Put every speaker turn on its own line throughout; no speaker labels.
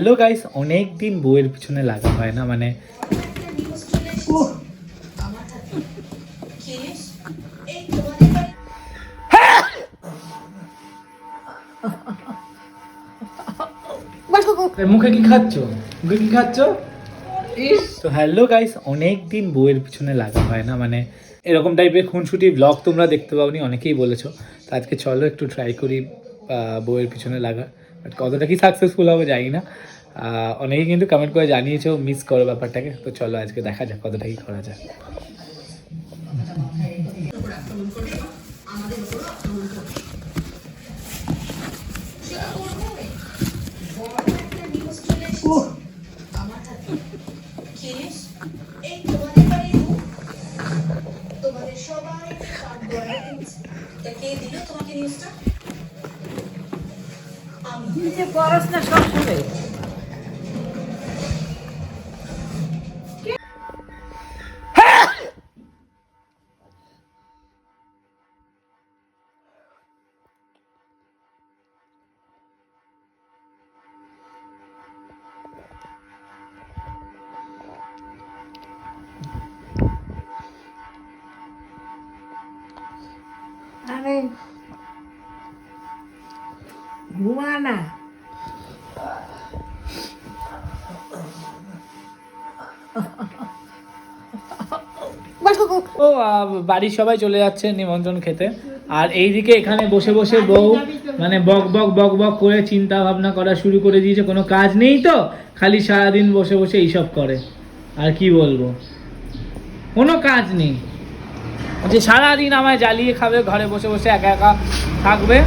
Hello guys অনেক দিন বইয়ের পিছনে লাগা হয় না মানে মুখে কি খাচ্ছ? মুখে কি খাচ্ছ? তো হ্যালো গাইস অনেক দিন বইয়ের পিছনে লাগা হয় না মানে এরকম টাইপের খুনসুটি ব্লগ তোমরা দেখতে পাওনি অনেকেই বলেছ। তো আজকে চলো একটু ট্রাই করি বইয়ের পিছনে লাগা। বাট কতটা কি সাকসেসফুল হবে জানি না অনেকেই কিন্তু কমেন্ট করে জানিয়েছো মিস করো ব্যাপারটাকে। তো চলো আজকে দেখা যাক কতটা কি করা যায়।
তোমাদের সবাই তোমাকে নিউজটা আমি
যে পড়াশোনা সব শুনে। আরে ঘুমা
ও বাড়ির সবাই চলে যাচ্ছে নিমন্ত্রণ খেতে। আর এইদিকে এখানে বসে বসে বউ মানে বক বক বক বক করে চিন্তা ভাবনা করা শুরু করে দিয়েছে। কোনো কাজ নেই তো? খালি সারাদিন বসে বসে এইসব করে। আর কি বলব? কোনো কাজ নেই। যে সারাদিন আমায় জ্বালিয়ে খাবে, ঘরে বসে বসে একা একা থাকবে।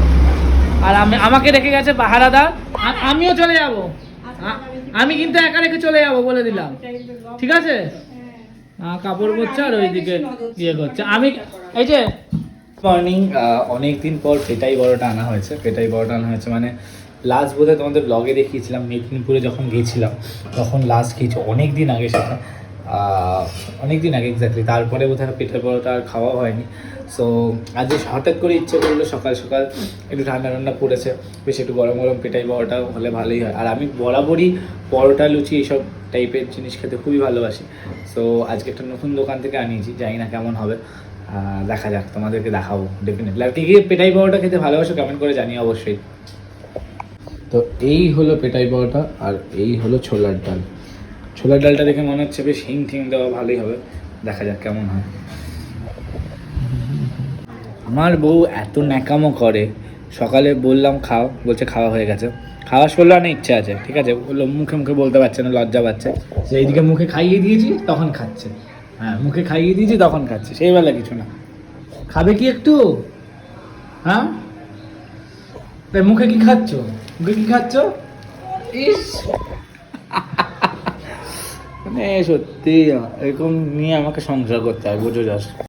আর আমি আমাকে রেখে গেছে পাহারাদার আমিও চলে যাব। আমি কিন্তু একা রেখে চলে যাব বলে দিলাম। ঠিক আছে? কাপড় করছে আর ওইদিকে ইয়ে করছে। আমি এই যে মর্নিং অনেক দিন পর পেটাই বড়টা আনা হয়েছে পেটাই বড়টা আনা হয়েছে মানে লাস্ট বোধহয় তোমাদের ব্লগে দেখিয়েছিলাম মেদিনীপুরে যখন গিয়েছিলাম তখন লাস্ট খেয়েছি অনেক দিন আগে সেটা। অনেক দিন আগে এক্স্যাক্টলি তারপরে বোধহয় পেটাই বড়টা আর খাওয়া হয়নি। সো আজ হঠাৎ করে ইচ্ছে করল সকাল সকাল একটু ঠান্ডা ঠান্ডা পড়েছে, বেশ একটু গরম গরম পেটাই বড়টা হলে ভালোই হয়। আর আমি বরাবরই পরোটা, লুচি এইসব টাইপের জিনিস খেতে খুবই ভালোবাসি। সো আজকে একটা নতুন দোকান থেকে আনিয়েছি, জানি না কেমন হবে। দেখা যাক, তোমাদেরকে দেখাবো ডেফিনেটলি আর কি কি পেটাই পাওয়াটা খেতে ভালোবাসো কমেন্ট করে জানিও অবশ্যই। তো এই হলো পেটাই পাওয়াটা আর এই হলো ছোলার ডাল। ছোলার ডালটা দেখে মনে হচ্ছে বেশ হিং ঠিং দেওয়া ভালোই হবে। দেখা যাক কেমন হয়। আমার বউ এত ন্যাকামো করে, সকালে বললাম খাও, বলছে খাওয়া হয়ে গেছে। খাওয়া শুরু অনেক ইচ্ছা আছে, ঠিক আছে? বলল মুখে মুখে বলতে পারছে না, লজ্জা পাচ্ছে। যে এইদিকে মুখে খাইয়ে দিয়েছি, তখন খাচ্ছে। হ্যাঁ মুখে খাইয়ে দিয়েছি, তখন খাচ্ছে। সেই বেলা কিছু না। খাবে কি একটু? হ্যাঁ? তাই মুখে কি খাচ্ছ? মুখে কি খাচ্ছ? ইস! মানে সত্যি এরকম নিয়ে আমাকে সংসার করতে হয় বুঝো যাস